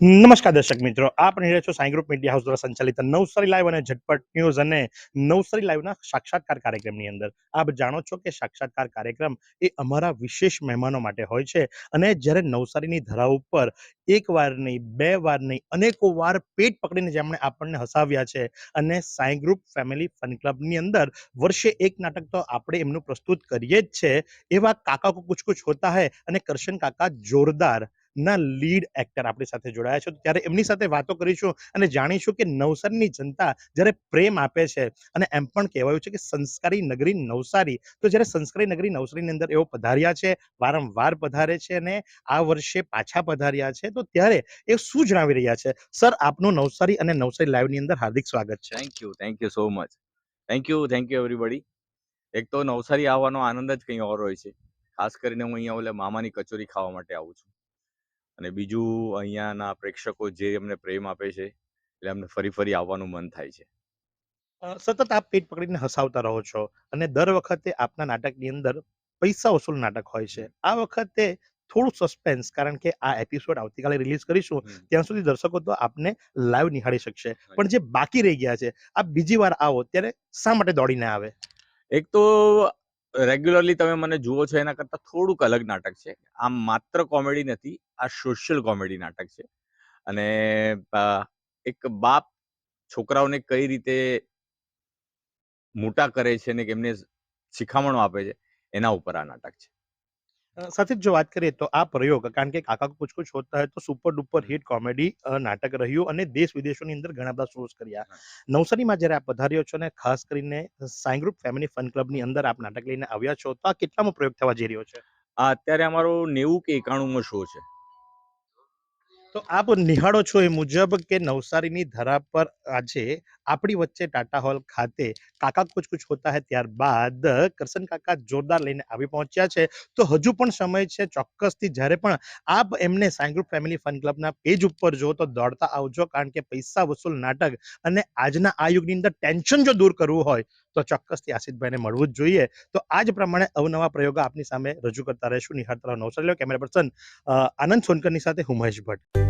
નમસ્કાર દર્શક મિત્રો, આપ રહી રહ્યા છો સાઈ ગ્રુપ મીડિયા હાઉસ દ્વારા સંચાલિત નવસારી લાઈવ અને ઝટપટ ન્યૂઝ અને નવસારી લાઈવના સાક્ષાત્કાર કાર્યક્રમની અંદર. આપ જાણો છો કે સાક્ષાત્કાર કાર્યક્રમ એ અમારા વિશેષ મહેમાનો માટે હોય છે અને જ્યારે નવસારીની ધરા ઉપર એક વાર નહીં, બે વાર નહીં, અનેકો વાર પેટ પકડીને જેમણે આપણને હસાવ્યા છે અને સાઈ ગ્રુપ ફેમિલી ફન ક્લબની અંદર વર્ષે એક નાટક તો આપણે એમનું પ્રસ્તુત કરીએ જ છે. એવા કાકા કો કુછ કુછ હોતા હૈ અને કરશન કાકા જોરદાર ના લીડ એક્ટર આપણી સાથે જોડાયા છે. ત્યારે એમની સાથે વાતો કરીશું અને જાણીશું કે નવસારીની જનતા જ્યારે પ્રેમ આપે છે અને એમ પણ કહેવાયું છે કે સંસ્કારી નગરી નવસારી. તો જ્યારે સંસ્કારી નગરી નવસારીની અંદર એવો પધાર્યા છે, વારંવાર પધારે છે અને આ વર્ષે પાછા પધાર્યા છે, તો ત્યારે એ શું જણાવી રહ્યા છે? સર, આપનું નવસારી અને નવસારી લાઈવની અંદર હાર્દિક સ્વાગત છે. Thank you thank you so much thank you thank you everybody એક તો નવસારી આવવાનો આનંદ જ કંઈ ઓર હોય છે. ખાસ કરીને હું અહીંયા ઓલે મામાની કચોરી ખાવા માટે આવું છું. અને બીજું અહીંયાના પ્રેક્ષકો જે અમને પ્રેમ આપે છે એટલે અમને ફરી ફરી આવવાનું મન થાય છે. સતત આપ પેટ પકડીને હસાવતા રહો છો અને દર વખતે આપના નાટકની અંદર પૈસા વસૂલ નાટક હોય છે. આ વખતે થોડું સસ્પેન્સ કારણ કે આ એપિસોડ આવતીકાલે રિલીઝ કરીશું ત્યાં સુધી દર્શકો તો આપને લાઈવ નિહાળી શકશે. પણ જે. બાકી રહી ગયા છે આ બીજી વાર આવો ત્યારે શા માટે દોડીને આવે? એક તો રેગ્યુલરલી તમે મને જુઓ છો, એના કરતાં થોડુંક અલગ નાટક છે. આમ માત્ર કોમેડી નથી, આ સોશિયલ કોમેડી નાટક છે. અને એક બાપ છોકરાઓને કઈ રીતે મોટા કરે છે ને એમને શિખામણો આપે છે, એના ઉપર આ નાટક છે. સાથે જો વાત કરીએ તો આ પ્રયોગ કારણ કે કાકા કુછ કુછ હોતા હે તો સુપર ડુપર હિટ કોમેડી નાટક રહ્યું અને દેશ વિદેશોની અંદર ઘણા બધા શોઝ કર્યા. નવસારીમાં જ્યારે આપ પધાર્યો છો ને ખાસ કરીને સાઈ ગ્રુપ ફેમિલી ફન ક્લબની અંદર આપ નાટક લઈને આવ્યા છો તો આ કેટલામો પ્રયોગ થવા જઈ રહ્યો છે? આ અત્યારે અમારો નેવું કે એકાણુંમો શો છે. તો આપ નિહાળો છો એ મુજબ કે નવસારીની ધરા પર આજે આપણી વચ્ચે ટાટા હોલ ખાતે કાકા કુછ કુછ હોતા હૈ ત્યારબાદ કરશન કાકા જોરદાર લઈને આવી પહોંચ્યા છે. તો હજુ પણ સમય છે ચોક્કસથી જ્યારે પણ આપ એમને સાઈ ગ્રુપ ફેમિલી ફન ક્લબના પેજ ઉપર જો તો દોડતા આવજો કારણ કે પૈસા વસૂલ નાટક અને આજના આ યુગની અંદર ટેન્શન જો દૂર કરવું હોય તો ચોક્કસથી આશિષભાઈને મળવું જ જોઈએ. તો આ જ પ્રમાણે અવનવા પ્રયોગો આપની સામે રજૂ કરતા રહેશું. નિહાળતા રહો નવસારી કેમેરા પર્સન આનંદ સોનકરની સાથે હું મહેશ ભટ્ટ.